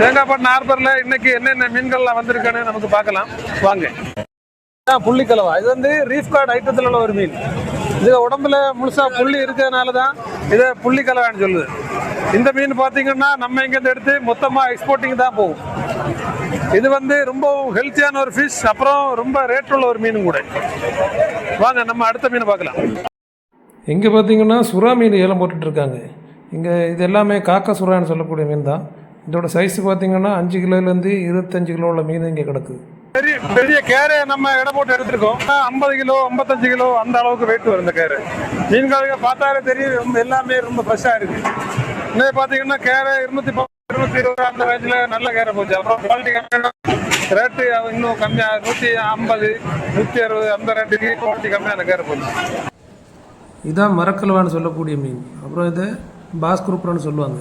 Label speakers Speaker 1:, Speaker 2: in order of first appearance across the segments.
Speaker 1: தேங்காய்பட்டினம் ஹார்பரில் இன்னைக்கு என்னென்ன மீன்கள்லாம் வந்திருக்கேன்னு நமக்கு பார்க்கலாம். வாங்க. புள்ளிக்கலவா. இது வந்து ரீஃப் கார்டு ஐட்டத்தில் உள்ள ஒரு மீன். இது உடம்புல முழுசா புள்ளி இருக்கிறதுனால தான் இதை புள்ளி கலவான்னு சொல்லுது. இந்த மீன் பார்த்தீங்கன்னா நம்ம இங்கேருந்து எடுத்து மொத்தமாக எக்ஸ்போர்ட்டிங் தான் போகும். இது வந்து ரொம்ப ஹெல்த்தியான ஒரு ஃபிஷ் அப்புறம் ரொம்ப ரேட் உள்ள ஒரு மீனும் கூட. வாங்க நம்ம அடுத்த மீனை பார்க்கலாம்.
Speaker 2: இங்கே பார்த்தீங்கன்னா சுறா மீன் ஏலம் போட்டுட்ருக்காங்க இங்கே இது எல்லாமே காக்கா சுறான்னு சொல்லக்கூடிய மீன் தான். இதோட சைஸ் பார்த்தீங்கன்னா அஞ்சு கிலோலேருந்து இருபத்தஞ்சு கிலோ உள்ள மீன் இங்கே கிடக்குது
Speaker 1: பெரிய பெரிய கேரை நம்ம எடை போட்டு எடுத்திருக்கோம். ஐம்பது கிலோ ஐம்பத்தஞ்சு கிலோ அந்த அளவுக்கு வெயிட் வரும் இந்த கேரை. மீன்களுக்கு பார்த்தாலே தெரியும் ரொம்ப எல்லாமே ரொம்ப ஃப்ரெஷ்ஷாக இருக்கு. இன்னும் பார்த்தீங்கன்னா கேரை இருநூத்தி இருநூத்தி இருபது அந்த ரேஞ்சில் நல்ல கேரை போச்சு. அப்புறம் குவாலிட்டி ரேட்டு இன்னும் கம்மியாக நூற்றி ஐம்பது நூற்றி அறுபது அந்த ரேட்டுக்கு குவாலிட்டி கம்மியான கேரை போச்சு.
Speaker 2: இதான் மரக்கலவான்னு சொல்லக்கூடிய மீன். அப்புறம் இதை பாஸ் குரூப்னு சொல்லுவாங்க.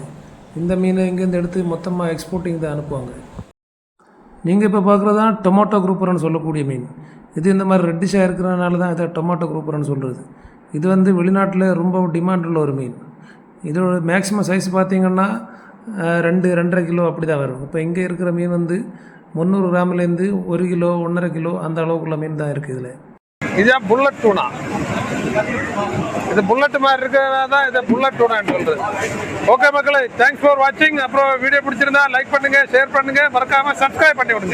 Speaker 2: இந்த மீனை இங்கேருந்து எடுத்து மொத்தமாக எக்ஸ்போர்ட்டிங் தான் அனுப்புவாங்க. நீங்கள் இப்போ பார்க்குறது தான் டொமேட்டோ குரூப்பர்னு சொல்லக்கூடிய மீன். இது இந்த மாதிரி ரெட்டிஷாக இருக்கிறதுனால தான் இதை டொமேட்டோ குரூப்பர்னு சொல்கிறது இது வந்து வெளிநாட்டில் ரொம்ப டிமாண்ட் உள்ள ஒரு மீன். இதோட மேக்ஸிமம் சைஸ் பார்த்தீங்கன்னா ரெண்டு ரெண்டரை கிலோ அப்படி தான் வரும். இப்போ இங்கே இருக்கிற மீன் வந்து முந்நூறு கிராம்லேருந்து ஒரு கிலோ ஒன்றரை கிலோ அந்த அளவுக்குள்ள மீன் தான் இருக்குது இதில்.
Speaker 1: இதுதான் புல்லட் டூனா இது புல்லட் மாதிரி இருக்கிறதா தான் இதை புல்லட் டூனான்னு சொல்கிறது ஓகே மக்களே தேங்க்ஸ் ஃபார் வாட்சிங் அப்புறம் வீடியோ பிடிச்சிருந்தா லைக் பண்ணுங்க ஷேர் பண்ணுங்க. மறக்காம சப்ஸ்கிரைப் பண்ணி விடுங்க